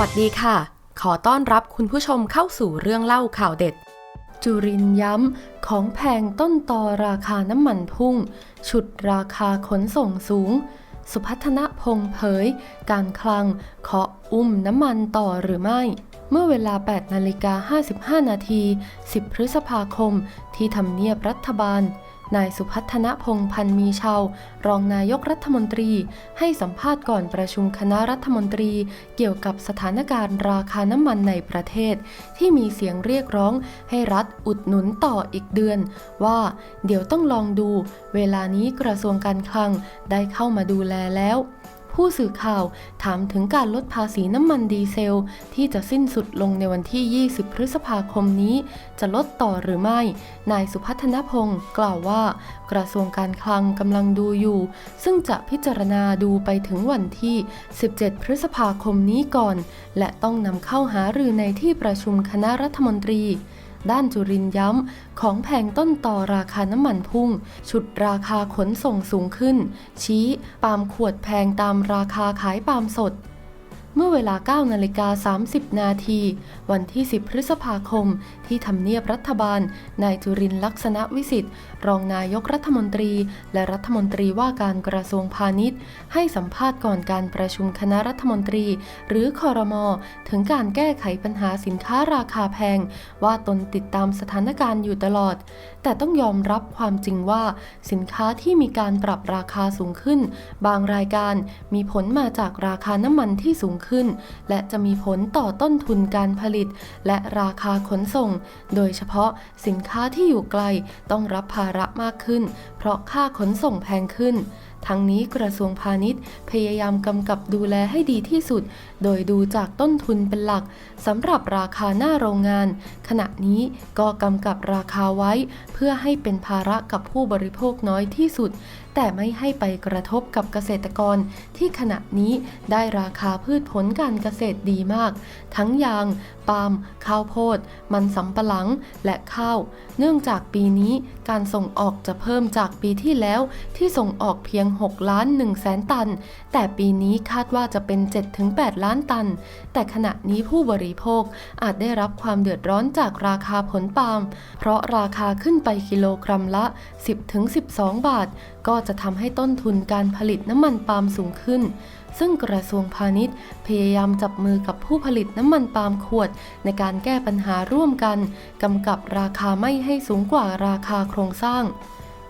วัสดีค่ะ ขอต้อนรับคุณผู้ชมเข้าสู่เรื่องเล่าข่าวเด็ด จุรินย้ำ ของแพงต้นตอราคาน้ำมันพุ่ง ฉุดราคาขนส่งสูง สุพัฒนพงเผย การคลังเคาะอุ้มน้ำมันต่อหรือไม่ เมื่อเวลา 8 นาฬิกา 55 นาที 10 พฤษภาคม ที่ทำเนียบรัฐบาล นายสุพัฒนพงพันมีชาวรองนายกรัฐมนตรี ให้สัมภาษณ์ก่อนประชุมคณะรัฐมนตรี เกี่ยวกับสถานการณ์ราคาน้ำมันในประเทศ ที่มีเสียงเรียกร้องให้รัฐอุดหนุนต่ออีกเดือน ว่าเดี๋ยวต้องลองดู เวลานี้กระทรวงการคลังได้เข้ามาดูแลแล้ว ผู้สื่อข่าวถามถึงการลดภาษีน้ำมันดีเซล ที่จะสิ้นสุดลงในวันที่ 20 พฤษภาคมนี้ จะลดต่อหรือไม่ นายสุพัฒนพงศ์กล่าวว่า กระทรวงการคลังกำลังดูอยู่ ซึ่งจะพิจารณาดูไปถึงวันที่ 17 พฤษภาคมนี้ก่อน และต้องนำเข้าหารือในที่ประชุมคณะรัฐมนตรี ด้านจุรินย้ำ ของแพงต้นต่อราคาน้ำมันพุ่งฉุดราคาขนส่งสูงขึ้น ชี้ปาล์มขวดแพงตามราคาขายปาล์มสด เมื่อเวลา9นาฬิกา30 นาที วันที่ 10 พฤษภาคม ที่ทำเนียบรัฐบาล นายจุรินลักษณะวิสิทธิ์ รองนายกรัฐมนตรี และรัฐมนตรีว่าการกระทรวงพาณิชย์ ให้สัมภาษณ์ก่อนการประชุมคณะรัฐมนตรี หรือคอรมอถึงการแก้ไขปัญหาสินค้าราคาแพง ว่าตนติดตามสถานการณ์อยู่ตลอด แต่ต้องยอมรับความจริงว่า สินค้าที่มีการปรับราคาสูงขึ้น บางรายการมีผลมาจากราคาน้ำมันที่สูงขึ้น และจะมีผลต่อต้นทุนการผลิต และราคาขนส่ง โดยเฉพาะสินค้าที่อยู่ไกลต้องรับภาระมากขึ้น เพราะค่าขนส่งแพงขึ้น ทั้งนี้กระทรวงพาณิชย์ พยายามกำกับดูแลให้ดีที่สุด โดยดูจากต้นทุนเป็นหลักสำหรับราคาหน้าโรงงาน ขณะนี้ก็กำกับราคาไว้ เพื่อให้เป็นภาระกับผู้บริโภคน้อยที่สุด แต่ไม่ให้ไปกระทบกับเกษตรกร ที่ขณะนี้ได้ราคาพืชผลการเกษตรดีมาก ทั้งยาง ปาล์ม ข้าวโพด มันสำปะหลัง และข้าว เนื่องจากปีนี้การส่งออกจะเพิ่มจากจากปีที่แล้วที่ส่งออกเพียง 6 ล้าน1แสนตัน แต่ปีนี้คาดว่าจะเป็น 7-8 ล้านตัน แต่ขณะนี้ผู้บริโภคอาจได้รับความเดือดร้อนจากราคาผลปาล์ม เพราะราคาขึ้นไปกิโลกรัมละ 10-12 บาท ก็จะทำให้ต้นทุนการผลิตน้ำมันปาล์มสูงขึ้นซึ่งกระทรวงพาณิชย์ พยายามจับมือกับผู้ผลิตน้ำมันปาล์มขวด ในการแก้ปัญหาร่วมกัน กำกับราคาไม่ให้สูงกว่าราคาโครงสร้าง